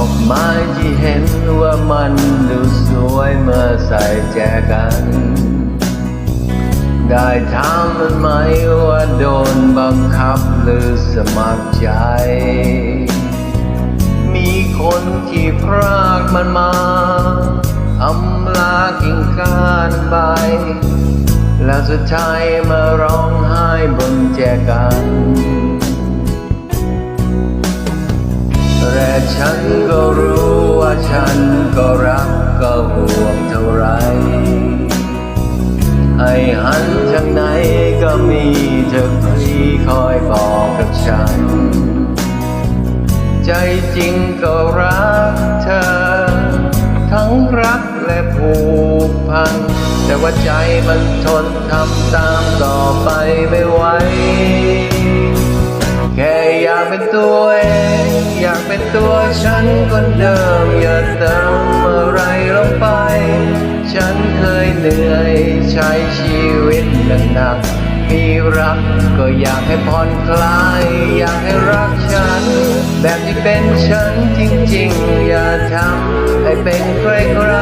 อกไม้ที่เห็นว่ามันดูสวยเมื่อใส่แจกัน ได้ถามมันไหมว่าโดนบังคับหรือสมัครใจ มีคนที่พรากมันมาอำลากิ่งก้านใบ แล้วสุดท้ายมาร้องไห้บนแจกัน ฉันก็รู้ว่าฉันก็รักก็ห่วงเท่าไร ให้หันทางไหนก็มีเธอที่คอยบอกกับฉัน ใจจริงก็รักเธอ ทั้งรักและผูกพัน แต่ว่าใจมันทนทำตามต่อไปไม่ไหวแค่อยากเป็นตัวเอง เป็นตัวฉันคนเดิมอย่าเติมอะไรลงไป ฉันเคยเหนื่อยใช้ชีวิตหนักๆมีรักก็อยากให้ผ่อนคลาย อยากให้รักฉัน แบบที่เป็นฉันจริงๆ อย่าทำให้เป็นใคร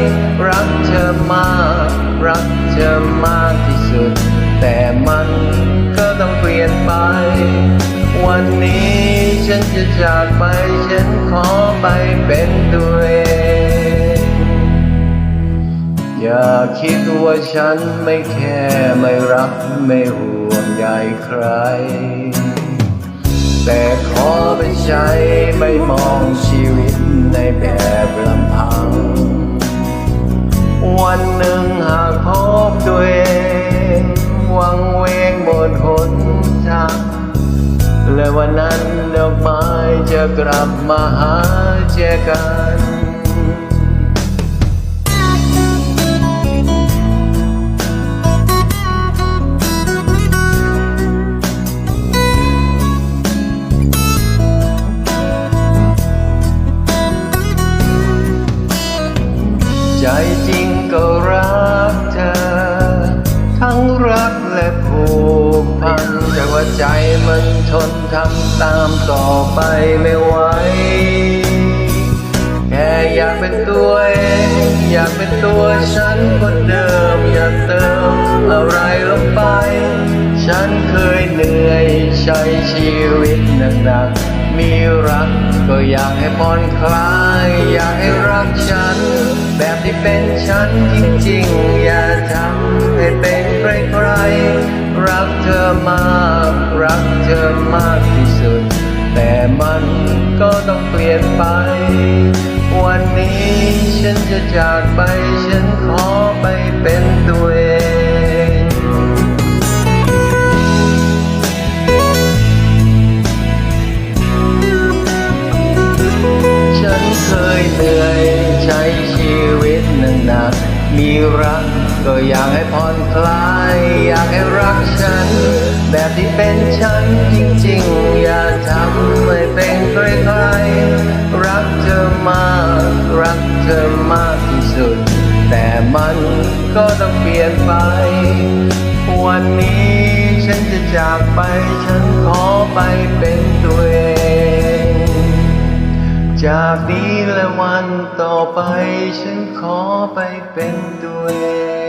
ๆรักเธอมาก รักเธอมากที่สุด แต่มันก็ต้องเปลี่ยนไป วันนี้ ฉันจะจากไป ฉันขอไปเป็นตัวเอง อย่าคิดว่าฉันไม่แค่ไม่รักไม่ห่วงใยใคร แต่ขอไปใช้ไม่มองชีวิตในแบบลำพัง วันหนึ่งหากพบตัวเอง วันนั้นดอกไม้จะกลับมาหาเจอกัน พันแต่ว่าใจมันทนทำตามต่อไปไม่ไหวแค่อยากเป็นตัวเองอยากเป็นตัวฉันคนเดิมอย่าเติมอะไรลงไป ฉันเคยเหนื่อยใช้ชีวิตหนักๆมีรักก็อยากให้ผ่อนคลายอยากให้รักฉัน แบบที่เป็นฉันจริงๆ อย่าทำให้เป็นใครๆ รักเธอมากรักเธอมากที่สุด แต่มันก็ต้องเปลี่ยนไป วันนี้ฉันจะจากไปฉันขอไปเป็นตัวเองฉันเคยเหนื่อยใช้ชีวิตหนักๆมีรักก็อยากให้ผ่อนคลายอยากให้ ที่เป็นฉันจริงๆ อย่าทำให้เป็นใครๆรักเธอมากรักเธอมากที่สุด แต่มันก็ต้องเปลี่ยนไป วันนี้ฉันจะจากไปฉันขอไปเป็นตัวเอง จากนี้และวันต่อไปฉันขอไปเป็นตัวเอง